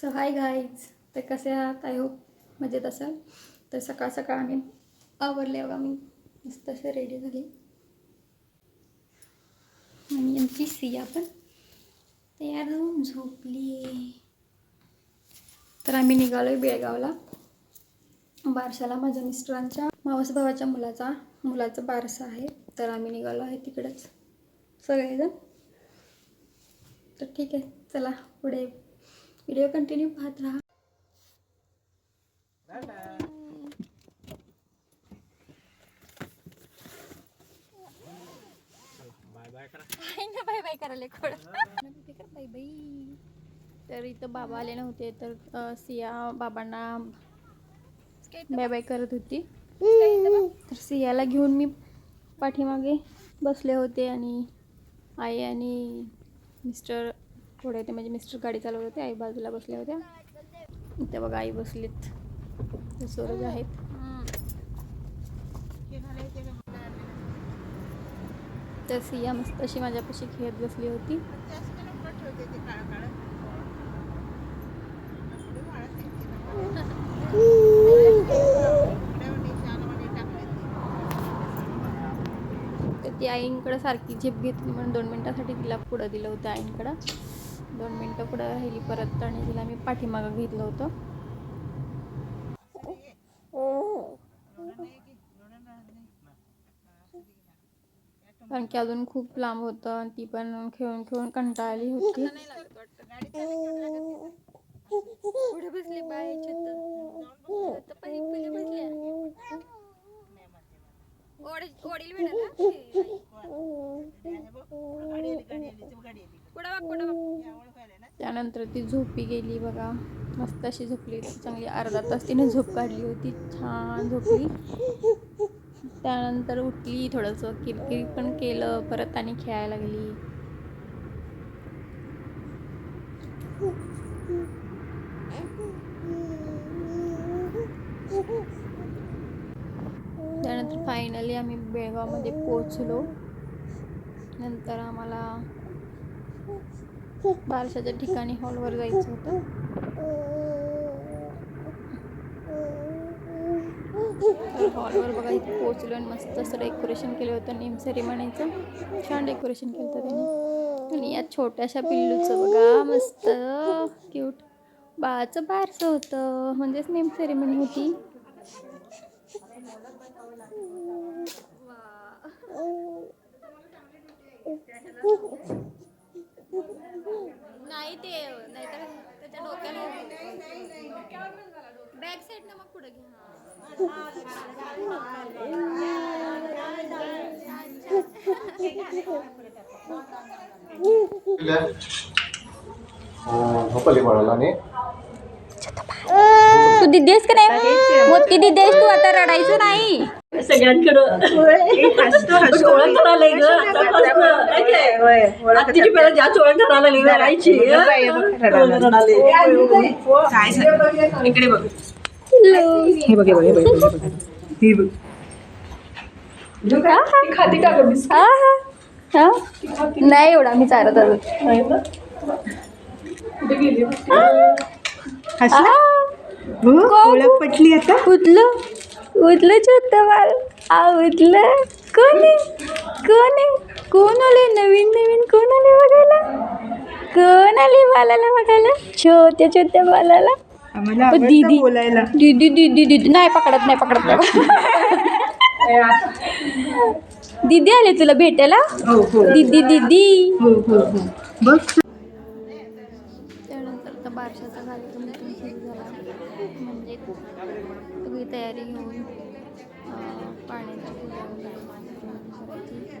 So hi guys तर कसे आहात? आय होप मजेत असाल. तर सकाळ सकाळ आम्ही आवरले बघा मी मस्त असे रेडी झाले. आणि आमची सिया पण तयार होऊन झोपली. तर आम्ही निघालो बेळगावला. बारशाला माझ्या मिस्टरांच्या मावस भावाच्या मुलाचा मुलाचा बारसा आहे. तर आम्ही निघालो आहे तिकडंच सगळेजण. तर ठीक आहे चला पुढे व्हिडिओ कंटिन्यू पाहत राहा. ना बाय. बाय करायला बाय बाय तर इथं बाबा आले नव्हते तर सिया बाबांना बाय बाय करत होती. तर सियाला घेऊन मी पाठीमागे बसले होते आणि आई आणि मिस्टर पुढे ते म्हणजे मिस्टर गाडी चालवत होते आई बाजूला बसल्या होत्या. इथे बघा आई बसलीत. सोरज सूरज आहेत. तर सिया मस्त अशी माझ्यापाशी खेळत बसली होती. तर ती आईंकडं सारखी झेप घेतली म्हणून दोन मिनटासाठी तिला पुढं दिलं होतं आईंकडं. दोन मिनटं पुढं राहिली परत आणि तिला मी पाठीमागं घेतलं होतं. कारण की अजून खूप लांब होतं आणि ती पण खेळून खेळून कंटाळली होती. पुढे बसली बाय त्यानंतर ती झोपी गेली बघा. मस्त अशी झोपली. होती चांगली अर्धा तास तिने झोप काढली होती. छान झोपली. त्यानंतर उठली थोडंसं. किरकिर पण केलं. परत आणि खेळायला लागली. त्यानंतर फायनली आम्ही बेळगावमध्ये पोचलो नंतर आम्हाला बारशाच्या ठिकाणी हॉलवर जायचं होतं. हॉलवर बघा इथे पोचलो आणि मस्त असं डेकोरेशन केलं होतं नेम सेरेमनीचं. छान डेकोरेशन केलं होतं त्याने. आणि या छोट्याशा पिल्लूचं बघा मस्त. क्यूट. बाळाचं बारसं होतं म्हणजेच नेम सेरेमनी होती. नाही ते नाहीतर त्याच्या डोक्याला बॅक साईड ना मग पुढे घ्या झोपली बाळाला आणि तू दिदी आहेस का नाही? मोठी दिदी आहेस तू आता रडायचं नाही. इकडे बघ. हे बघ हे बघ हे बघ हे हे खाती का? हा, हा. हा? नाही एवढा मी चारत आ, ओळख पटली आता? उठलं उठलं छोट बाळ आ उठलं कोण? आहे कोण? आहे कोण आले नवीन नवीन कोण आले बघायला? कोण आले बालाला बघायला? छोट्या छोट्या बालाला? आम्हाला दीदी. बोलायला. दीदी दीदी दीदी नाही पकडत नाही पकडत. नाही दीदी आले तुला भेटायला? हो हो. दीदी दीदी. हो. बघ त्यानंतर तर बारशाचा कार्यक्रम इथून सुरू झाला म्हणजे सगळी तयारी घेऊन अं, पाण्याची पूजा वगैरे करायची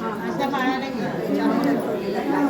थांबली आपण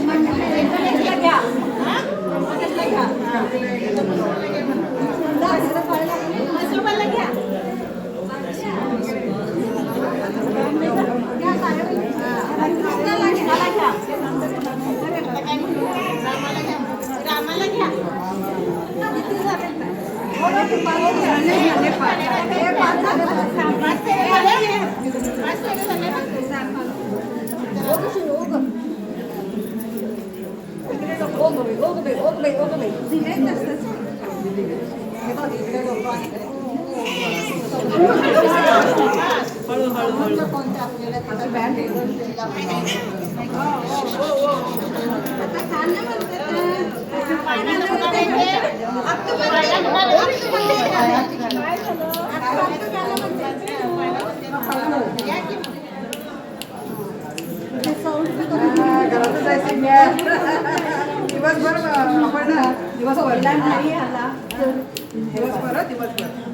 आजी कशी एक minute madam दिवसभर आपण दिवसभर नाही आला दिवसभर दिवसभर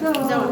कसा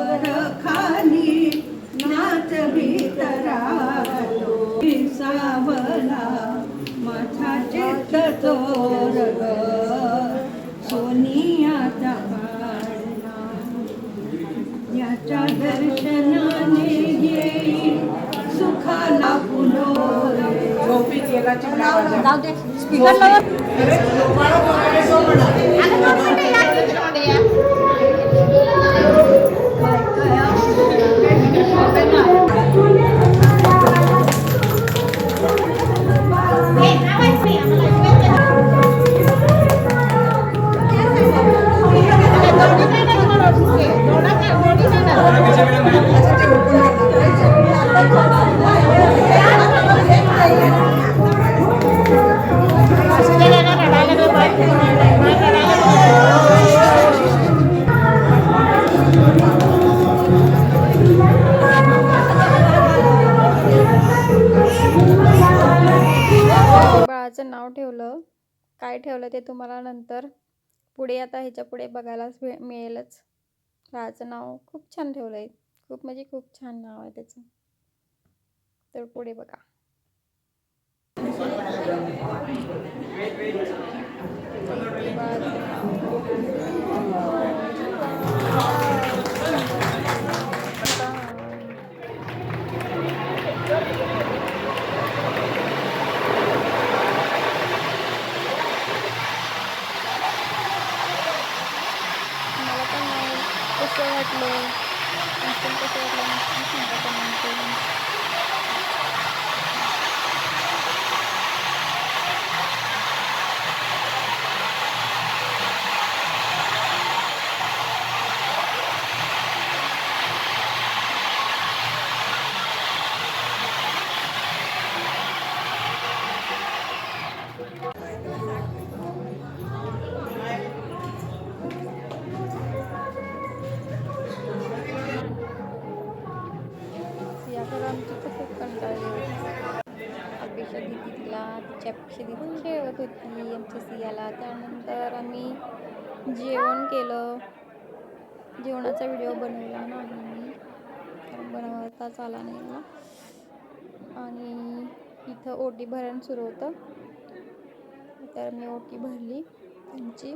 जाऊ दे. स्पीकर लावा त्याचं नाव ठेवलं. काय ठेवलं ते तुम्हाला नंतर पुढे आता ह्याच्या पुढे बघायलाच भे- मिळेलच. बाळाचं नाव खूप छान ठेवलं आहे खूप म्हणजे खूप छान नाव आहे त्याचं. तर पुढे बघा. मला गेला त्यानंतर आम्ही जेवण केलं. जेवणाचा व्हिडिओ बनवला नाही मी बनवताच आला नाही मला आणि इथं ओटी भरण सुरू होतं. तर मी ओटी भरली त्यांची.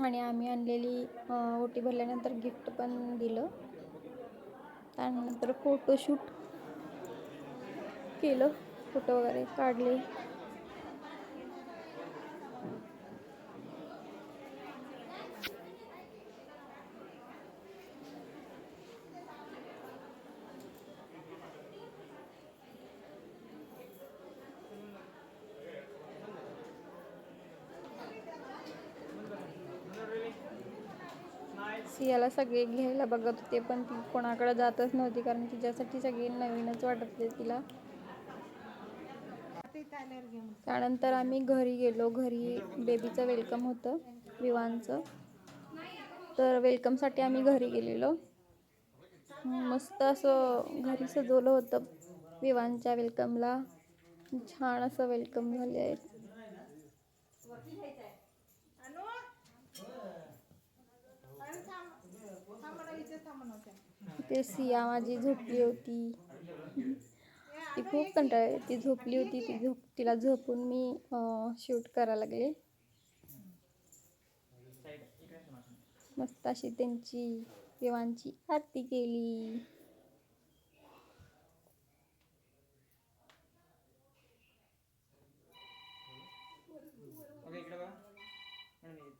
आणि आम्ही आणलेली ओटी भरल्यानंतर गिफ्ट पण दिलं. त्यानंतर फोटोशूट केलं. फोटो वगैरे काढले. सियाला सगळे घ्यायला बघत होते पण ती कोणाकडे जातच नव्हती कारण तिच्यासाठी सगळे नवीनच वाटत होते तिला. त्यानंतर आम्ही घरी गेलो. घरी बेबीचं वेलकम होतं विवांचं तर वेलकमसाठी आम्ही घरी गेलेलो. मस्त असं घरी सजवलं होतं विवांच्या वेलकमला छान असं वेलकम झाले आहे ते सिया माझी झोपली होती. ती खूप कंटाळ ती झोपली होती. ती झोप तिला झोपून मी शूट करायला लागले. मस्त अशी त्यांची देवांची आरती केली ओके इकडे बघा मॅडम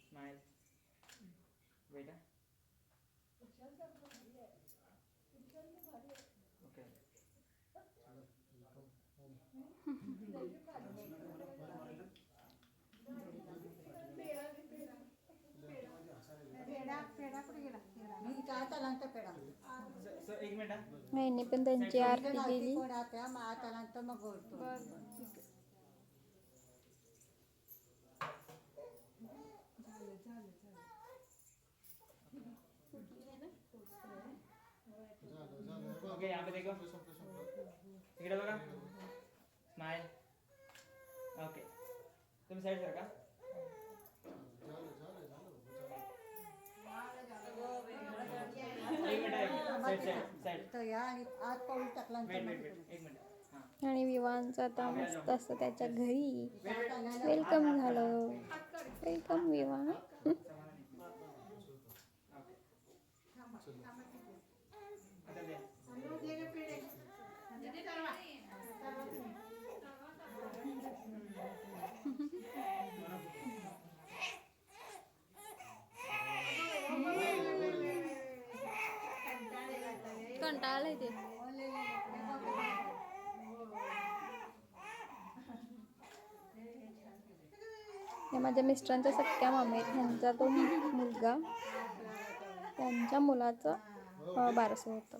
स्माइल बेटा ओके. सो एक मिनिट. यांनी पण त्यांची आरती केली. ओके यहाँ पे देखो। इकडे बघा। स्माइल ओके तुम्ही साईड हां. आणि विवांचं आता मस्त असं त्याच्या घरी. वेलकम झालं वेलकम विवान आता द्या कंटाळलंय ते हे माझ्या मिस्टरांच्या सख्या मामे आहेत. ह्यांचा तो मुलगा त्यांच्या मुलाचं बारसं होतं.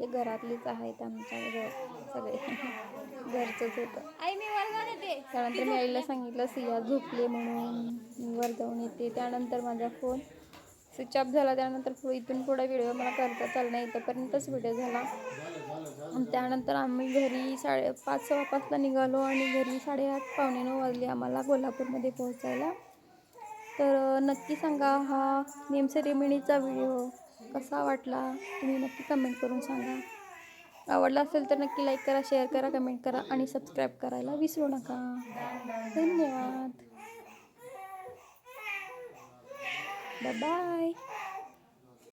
ते घरातलीच आहेत आमच्या घर सगळे. घरचंच होतं. आई मी वर जाऊन येते. त्यानंतर मी आईला सांगितलं सिया झोपले म्हणून मी वर जाऊन येते. त्यानंतर माझा फोन स्विच ऑफ झाला त्यानंतर पुढे इथून पुढे व्हिडिओ मला करता चालला नाही इथंपर्यंतच व्हिडिओ झाला. त्यानंतर आम्ही घरी साडे पाच सव्वा पाचला निघालो आणि घरी साडेआठ पावणे नऊ वाजले आम्हाला कोल्हापूरमध्ये पोहोचायला. तर नक्की सांगा हा नेम सेरेमनीचा व्हिडिओ कसा वाटला? तुम्ही नक्की कमेंट करून सांगा. आवडला असेल तर नक्की लाईक करा शेअर करा कमेंट करा आणि सबस्क्राईब करायला विसरू नका. धन्यवाद. बाय